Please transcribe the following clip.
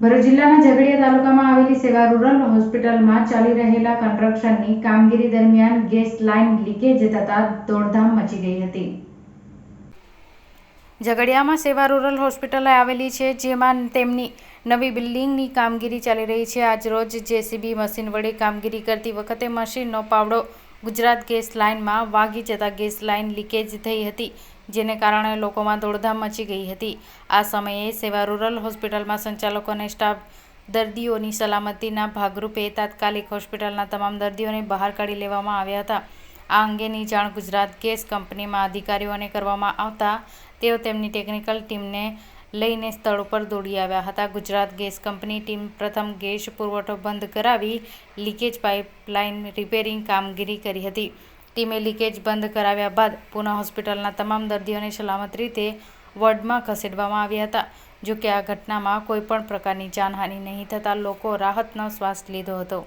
ભરૂચ જિલ્લાના ઝઘડિયા તાલુકામાં આવેલી સેવા રૂરલ હોસ્પિટલમાં ચાલી રહેલા કન્સ્ટ્રક્શનની કામગીરી દરમિયાન ગેસ લાઇન લીકેજ થતાં દોડધામ મચી ગઈ હતી. ઝઘડિયામાં સેવા રૂરલ હોસ્પિટલ આવેલી છે, જેમાં તેમની નવી બિલ્ડિંગની કામગીરી ચાલી રહી છે. આજરોજ જેસીબી મશીન વડે કામગીરી કરતી વખતે મશીનનો પાવડો ગુજરાત ગેસ લાઇનમાં વાગી જતા ગેસ લાઇન લીકેજ થઈ હતી. જેને કારણે લોકોમાં દોડધામ મચી ગઈ હતી. આ સમયે સેવા રૂરલ હોસ્પિટલમાં સંચાલકો અને સ્ટાફ દર્દીઓની સલામતીના ભાગરૂપે તાત્કાલિક હોસ્પિટલના તમામ દર્દીઓને બહાર કાઢી લેવામાં આવ્યા હતા. આ અંગેની જાણ ગુજરાત ગેસ કંપનીમાં અધિકારીઓને કરવામાં આવતા તેઓ તેમની ટેકનિકલ ટીમને લઈને સ્થળ ઉપર દોડી આવ્યા હતા. ગુજરાત ગેસ કંપની ટીમ પ્રથમ ગેસ પુરવઠો બંધ કરાવી લીકેજ પાઇપલાઇન રિપેરિંગ કામગીરી કરી હતી. ટીમે લીકેજ બંધ કરાવ્યા બાદ પુના હોસ્પિટલના તમામ દર્દીઓને સલામત રીતે વોર્ડમાં ખસેડવામાં આવ્યા હતા. જોકે આ ઘટનામાં કોઈપણ પ્રકારની જાનહાનિ નહીં થતાં લોકો રાહતનો શ્વાસ લીધો હતો.